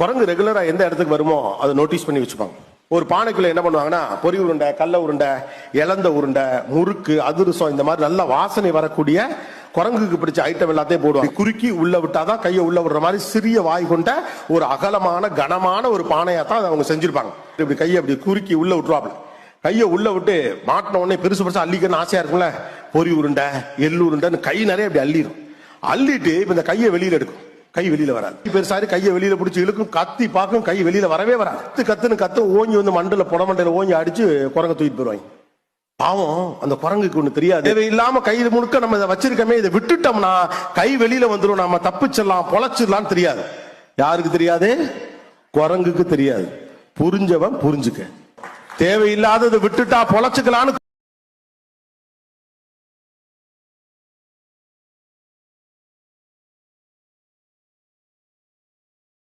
குரங்கு ரெகுலரா எந்த இடத்துக்கு வருமோ அதை நோட்டீஸ் பண்ணி வச்சுப்பாங்க. ஒரு பானைக்குள்ள என்ன பண்ணுவாங்கன்னா பொரி உருண்டை கல்ல உருண்டை இழந்த உருண்டை முறுக்கு அதிரசம் இந்த மாதிரி நல்ல வாசனை வரக்கூடிய குரங்குக்கு பிடிச்ச ஐட்டம் எல்லாத்தையும் போடுவாங்க. குறுக்கி உள்ள விட்டாதான் கையை உள்ள விடுற மாதிரி சிறிய வாய் கொண்ட ஒரு அகலமான கனமான ஒரு பானையா தான் அதை அவங்க செஞ்சிருப்பாங்க. இப்படி கையை அப்படி குறுக்கி உள்ள விட்டுருவாப்ல கையை உள்ள விட்டு மாட்டின உடனே பெருசு பெருசா அள்ளிக்கன்னு ஆசையா இருக்கும்ல? பொரி உருண்டை எள்ளு உருண்டைன்னு கை நிறைய அப்படி அள்ளிடும் அள்ளிட்டு இப்ப இந்த கையை வெளியில எடுக்கும். கை வெளியில வராது. பெருசாரு கையை வெளியில பிடிச்சி இழுக்கும் கத்தி பார்க்கும் கை வெளியில வரவே வராது. கத்து கத்துன்னு கத்து ஓங்கி வந்து மண்டல புட மண்டல ஓஞ்சி அடிச்சு குரங்க தூக்கிட்டு போயிருவாங்க பாவம் அந்த குரங்குக்கு ஒண்ணு தெரியாது. தேவையில்லாம கை முழுக்க நம்ம இதை வச்சிருக்கமே இதை விட்டுட்டோம்னா கை வெளியில வந்துடும் நம்ம தப்பிச்சிடலாம் பொழைச்சிடலாம் தெரியாது. யாருக்கு தெரியாது? குரங்குக்கு தெரியாது. புரிஞ்சவன் புரிஞ்சுக்க. தேவையில்லாததை விட்டுட்டா பொழைச்சுக்கலான்னு